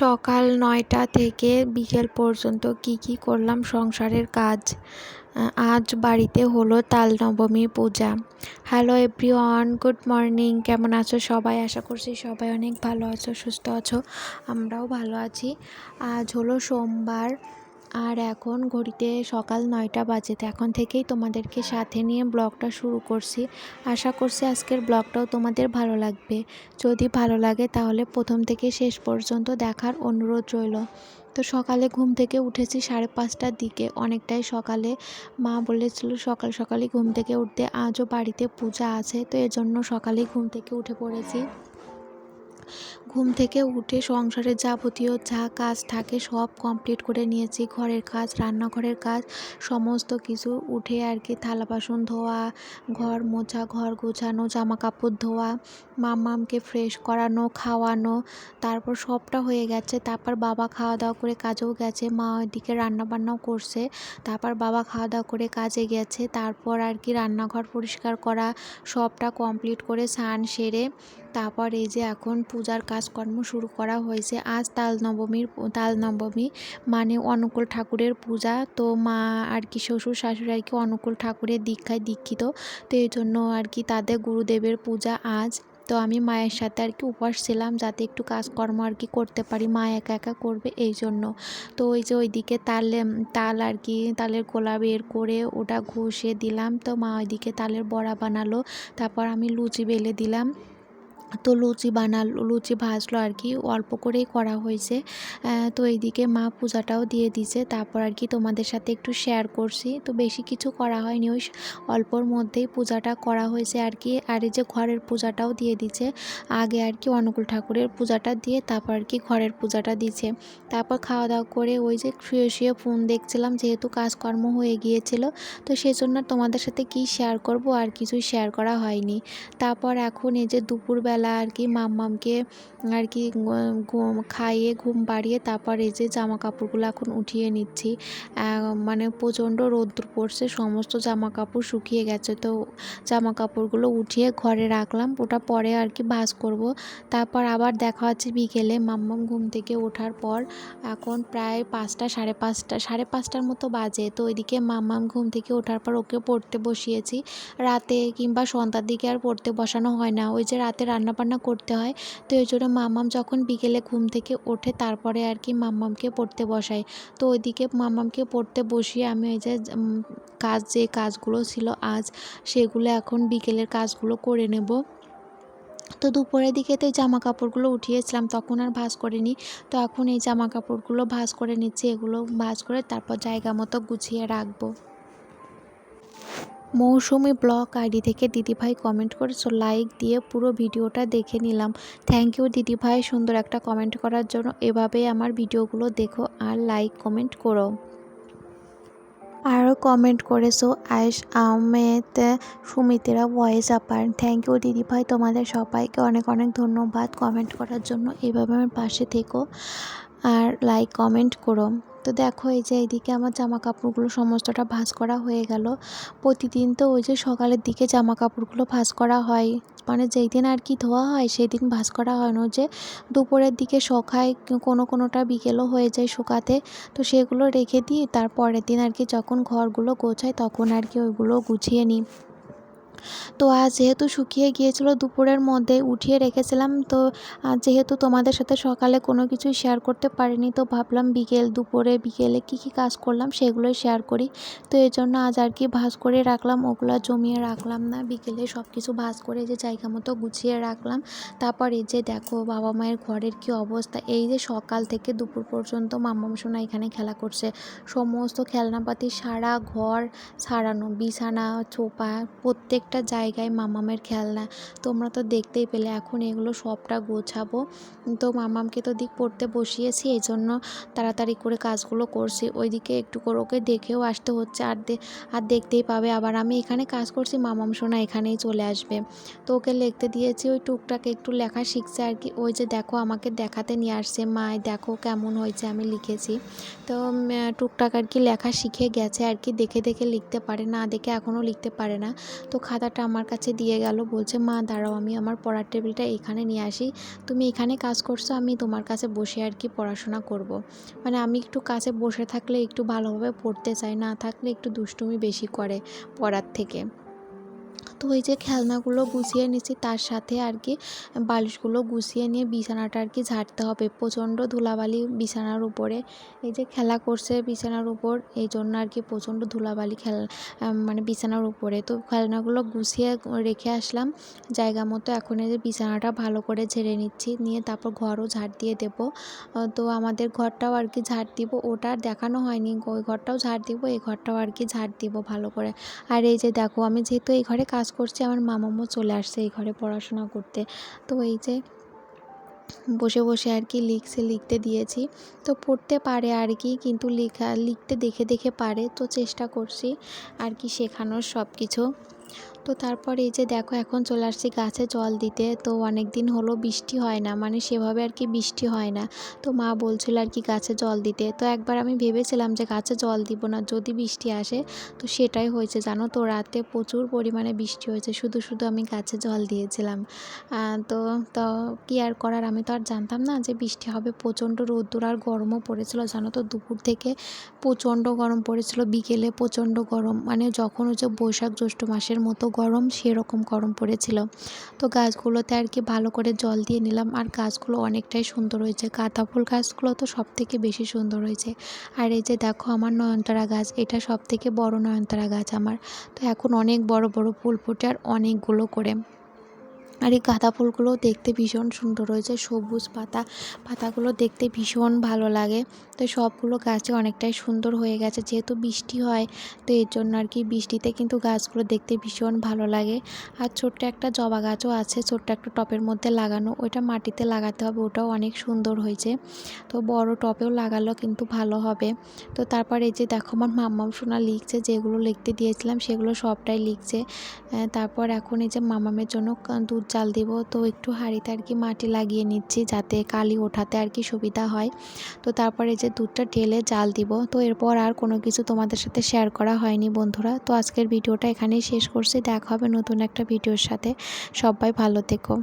সকাল নয়টা থেকে বিকেল পর্যন্ত কি কি করলাম? সংসারের কাজ। আজ বাড়িতে হলো তাল নবমী পূজা। হ্যালো এভরিওয়ান গুড মর্নিং কেমন আছো সবাই? আশা করছি সবাই অনেক ভালো আছো, সুস্থ আছো। আমরাও ভালো আছি। আজ হলো সোমবার। আর এখন ঘড়িতে সকাল নয়টা বাজে, তো এখন থেকেই তোমাদেরকে সাথে নিয়ে ব্লগটা শুরু করছি। আশা করছি আজকের ব্লগটাও তোমাদের ভালো লাগবে। যদি ভালো লাগে তাহলে প্রথম থেকে শেষ পর্যন্ত দেখার অনুরোধ রইল। তো সকালে ঘুম থেকে উঠেছি সাড়ে পাঁচটার দিকে। অনেকটাই সকালে মা বলেছিল সকাল সকালে ঘুম থেকে উঠতে। আজও বাড়িতে পূজা আছে, তো এজন্য সকালেই ঘুম থেকে উঠে পড়েছি। ঘুম থেকে উঠে সংসারের যাবতীয় যা কাজ থাকে সব কমপ্লিট করে নিয়েছি। ঘরের কাজ, রান্নাঘরের কাজ, সমস্ত কিছু উঠে আর কি থালা বাসন ধোয়া, ঘর মোছা, ঘর গোছানো জামা কাপড় ধোয়া মাম্মামকে ফ্রেশ করানো, খাওয়ানো, তারপর সবটা হয়ে গেছে। তারপর বাবা খাওয়া দাওয়া করে কাজেও গেছে, মা ওইদিকে রান্না বান্নাও করছে, তারপর বাবা খাওয়া দাওয়া করে কাজে গেছে, তারপর আর কি রান্নাঘর পরিষ্কার করা, সবটা কমপ্লিট করে স্নান সেরে, তারপর এই যে এখন পূজার কাজকর্ম শুরু করা হয়েছে। আজ তাল নবমীর তাল নবমী মানে অনুকূল ঠাকুরের পূজা। তো মা আর কি শ্বশুর শাশুড়ি আর কি অনুকূল ঠাকুরের দীক্ষায় দীক্ষিত। তো এই জন্য আর কি তাদের গুরুদেবের পূজা আজ। তো আমি মায়ের সাথে আর কি উপবাস ছিলাম যাতে একটু কাজকর্ম আর কি করতে পারি। মা একা একা করবে এই জন্য। তো ওই যে ওইদিকে তালে, তাল আর কি, তালের গোলা বের করে ওটা ঘষে দিলাম। তো মা ওইদিকে তালের বড়া বানালো। তারপর আমি লুচি বেলে দিলাম। তো লুচি বানালো, লুচি ভাজলো আর কি, অল্প করেই করা হয়েছে। তো এইদিকে মা পূজাটাও দিয়ে দিছে তারপর আর কি তোমাদের সাথে একটু শেয়ার করছি। তো বেশি কিছু করা হয়নি, ওই অল্পর মধ্যেই পূজাটা করা হয়েছে আর কি। আর এই যে ঘরের পূজাটাও দিয়ে দিছে আগে আর কি অনুকূল ঠাকুরের পূজাটা দিয়ে তারপর আর কি ঘরের পূজাটা দিছে তারপর খাওয়া দাওয়া করে ওই যে শুয়ে শুয়ে ফোন দেখছিলাম, যেহেতু কাজকর্ম হয়ে গিয়েছিল। তো সেজন্য তোমাদের সাথে কি শেয়ার করব আর কিছুই শেয়ার করা হয়নি। তারপর এখন এই যে দুপুরবেলা বেলা আর কি মাম্মামকে আর কি খাইয়ে ঘুম পাড়িয়ে তারপর এই যে জামা কাপড়গুলো এখন উঠিয়ে নিচ্ছি। মানে প্রচণ্ড রোদ্র পড়ছে, সমস্ত জামা কাপড় শুকিয়ে গেছে। তো জামা কাপড়গুলো উঠিয়ে ঘরে রাখলাম, ওটা পরে আর কি ভাজ করব। তারপর আবার দেখা হচ্ছে বিকেলে মাম্মাম ঘুম থেকে ওঠার পর এখন প্রায় পাঁচটা, সাড়ে পাঁচটা, সাড়ে পাঁচটার মতো বাজে। তো ওইদিকে মাম্মাম ঘুম থেকে ওঠার পর ওকে পড়তে বসিয়েছি। রাতে কিংবা সন্ধ্যার দিকে আর পড়তে বসানো হয় না। ওই যে রাতে রান্না রান্নাবান্না করতে হয়। তো এই জন্য মাম্মাম যখন বিকেলে ঘুম থেকে ওঠে, তারপরে আর কি মাম্মামকে পড়তে বসাই। তো ওইদিকে মাম্মামকে পড়তে বসিয়ে আমি ওই যে কাজ যে কাজগুলো ছিল আজ, সেগুলো এখন বিকেলের কাজগুলো করে নেব। তো দুপুরের দিকে তো জামা কাপড়গুলো উঠিয়েছিলাম, তখন আর ভাজ করিনি। তো এখন এই জামা কাপড়গুলো ভাজ করে নিচ্ছি, এগুলো ভাজ করে তারপর জায়গা মতো গুছিয়ে রাখব। মৌসুমি ব্লগ আইডি থেকে দিদিভাই কমেন্ট করেছ লাইক দিয়ে পুরো ভিডিওটা দেখে নিলাম। থ্যাংক ইউ দিদিভাই, সুন্দর একটা কমেন্ট করার জন্য। এভাবেই আমার ভিডিওগুলো দেখো আর লাইক কমেন্ট করো। আরও কমেন্ট করেছ আয়েশ আহমেদ, সুমিতেরা ভয়েস আপার থ্যাংক ইউ দিদিভাই, তোমাদের সবাইকে অনেক অনেক ধন্যবাদ কমেন্ট করার জন্য। এভাবে আমার পাশে থেকো আর লাইক কমেন্ট করো। তো দেখো এই যে এইদিকে আমার জামা কাপড়গুলো সমস্তটা ভাঁজ করা হয়ে গেল। প্রতিদিন তো ওই যে সকালের দিকে জামা কাপড়গুলো ভাঁজ করা হয়। মানে যেই দিন আর কি ধোয়া হয়, সেই দিন ভাঁজ করা হয় না। যে দুপুরের দিকে শখায় কোনো কোনোটা বিকেলও হয়ে যায় শুকাতে। তো সেগুলো রেখে দিই, তারপরের দিন আর কি যখন ঘরগুলো গোছায় তখন আর কি ওইগুলো গুছিয়ে নিই। তো আজ যেহেতু শুকিয়ে গিয়েছিল, দুপুরের মধ্যে উঠিয়ে রেখেছিলাম, তো যেহেতু তোমাদের সাথে সকালে কোনো কিছুই শেয়ার করতে পারিনি, তো ভাবলাম বিকেল, দুপুরে, বিকেলে কি কি কাজ করলাম সেগুলোই শেয়ার করি। তো এই জন্য আজ আর কি ভাজ করে রাখলাম, ওগুলো জমিয়ে রাখলাম না, বিকেলে সব কিছু ভাজ করে যে জায়গা মতো গুছিয়ে রাখলাম। তারপর এই যে দেখো বাবা মায়ের ঘরের কি অবস্থা, এই যে সকাল থেকে দুপুর পর্যন্ত মাম্মা সোনা এখানে খেলা করছে। সমস্ত খেলনাপাতি সারা ঘর সারানো বিছানা চোপা প্রত্যেক প্রত্যেকটা জায়গায় মামামের খেলনা। তোমরা তো দেখতেই পেলে, এখন এগুলো সবটা গোছাবো। তো মামামকে তো দিক পড়তে বসিয়েছি এই জন্য তাড়াতাড়ি করে কাজগুলো করছি। ওইদিকে একটু করে ওকে দেখেও আসতে হচ্ছে, আর আর দেখতেই পাবে। আবার আমি এখানে কাজ করছি, মামাম সোনা এখানেই চলে আসবে। তো ওকে লিখতে দিয়েছি, ওই টুকটাকে একটু লেখা শিখছে আর কি। ওই যে দেখো, আমাকে দেখাতে নিয়ে আসছে মায় দেখো কেমন হয়েছে, আমি লিখেছি। তো টুকটাক আর কি লেখা শিখে গেছে আর কি, দেখে দেখে লিখতে পারে না, দেখে এখনও লিখতে পারে না। তো খাতা খাতাটা আমার কাছে দিয়ে গেল, বলছে, মা, দাঁড়াও, আমি আমার পড়ার টেবিলটা এখানে নিয়ে আসি তুমি এখানে কাজ করছ, আমি তোমার কাছে বসে আর কি পড়াশোনা করব। মানে আমি একটু কাছে বসে থাকলে একটু ভালোভাবে পড়তে চাই, না থাকলে একটু দুষ্টুমি বেশি করে পড়ার থেকে তো ওই যে খেলনাগুলো গুছিয়ে নিচ্ছি তার সাথে আর কি বালিশগুলো গুছিয়ে নিয়ে বিছানাটা আর কি ঝাড়তে হবে। প্রচণ্ড ধুলাবালি বিছানার উপরে। এই যে খেলা করছে বিছানার উপর, এই জন্য আর কি প্রচণ্ড ধুলাবালি খেল মানে বিছানার উপরে। তো খেলনাগুলো গুছিয়ে রেখে আসলাম। জায়গা মতো এখন এই যে বিছানাটা ভালো করে ঝেড়ে নিচ্ছি, নিয়ে তারপর ঘরও ঝাড় দিয়ে দেব। তো আমাদের ঘরটাও আর কি ঝাড় দিব। ওটা দেখানো হয়নি, ওই ঘরটাও ঝাড় দিব, এই ঘরটাও আর কি ঝাড় দিব ভালো করে। আর এই যে দেখো, আমি যেহেতু এই ঘরে কাজ করছি, আমার মামামও চলে আসছে এই ঘরে পড়াশোনা করতে। তো এই যে বসে বসে আর কি লিখছে, লিখতে দিয়েছি। তো পড়তে পারে আর কি, কিন্তু লেখা, লিখতে দেখে দেখে পারে। তো চেষ্টা করছি আর কি শেখানোর সব কিছু তো তারপর এই যে দেখো এখন চলে আসছি গাছে জল দিতে। তো অনেক দিন হলো বৃষ্টি হয় না মানে সেভাবে আর কি বৃষ্টি হয় না। তো মা বলছিল আর কি গাছে জল দিতে। তো একবার আমি ভেবেছিলাম যে গাছে জল দিব না, যদি বৃষ্টি আসে, তো সেটাই হয়েছে। জানো তো রাতে প্রচুর পরিমাণে বৃষ্টি হয়েছে, শুধু শুধু আমি গাছে জল দিয়েছিলাম। তো তো কী আর করার? আমি তো আর জানতাম না যে বৃষ্টি হবে। প্রচণ্ড রোদ্দুর আর গরমও পড়েছিল, জানো তো দুপুর থেকে প্রচণ্ড গরম পড়েছিল, বিকেলে প্রচণ্ড গরম। মানে যখন হচ্ছে বৈশাখ জ্যৈষ্ঠ মাসের মতো গরম, সেরকম গরম পড়েছিল। তো গাছগুলোতে আর কি ভালো করে জল দিয়ে নিলাম। আর গাছগুলো অনেকটাই সুন্দর হয়েছে। গাঁদা ফুল গাছগুলো তো সব থেকে বেশি সুন্দর হয়েছে। আর এই যে দেখো আমার নয়নতারা গাছ, এটা সব থেকে বড় নয়নতারা গাছ আমার। তো এখন অনেক বড় বড় ফুল ফুটে আর অনেকগুলো করে। আর এই গাঁদা ফুলগুলোও দেখতে ভীষণ সুন্দর হয়েছে। সবুজ পাতা, পাতাগুলো দেখতে ভীষণ ভালো লাগে। তো সবগুলো গাছে অনেকটাই সুন্দর হয়ে গেছে। যেহেতু বৃষ্টি হয়, তো এর জন্য আর কি বৃষ্টিতে কিন্তু গাছগুলো দেখতে ভীষণ ভালো লাগে। আর ছোট্ট একটা জবা গাছও আছে, ছোট্ট একটা টপের মধ্যে লাগানো। ওইটা মাটিতে লাগাতে হবে, ওটাও অনেক সুন্দর হয়েছে। তো বড় টপেও লাগালো কিন্তু ভালো হবে। তো তারপর এই যে দেখো আমার মাম্মাম সোনা লিখছে, যেগুলো লিখতে দিয়েছিলাম সেগুলো সবটাই লিখছে। তারপর এখন এই যে মামামের জন্য দুধ চাল দিব। তো একটু হাঁড়িতে আর কি মাটি লাগিয়ে নিচ্ছি যাতে কালি ওঠাতে আর কি সুবিধা হয়। তো তারপরে যে দুধটা ঢেলে জাল দিব। তো এরপর আর কোনো কিছু তোমাদের সাথে শেয়ার করা হয়নি বন্ধুরা। তো আজকের ভিডিওটা এখানেই শেষ করছি। দেখা হবে নতুন একটা ভিডিওর সাথে। সবাই ভালো থেকো।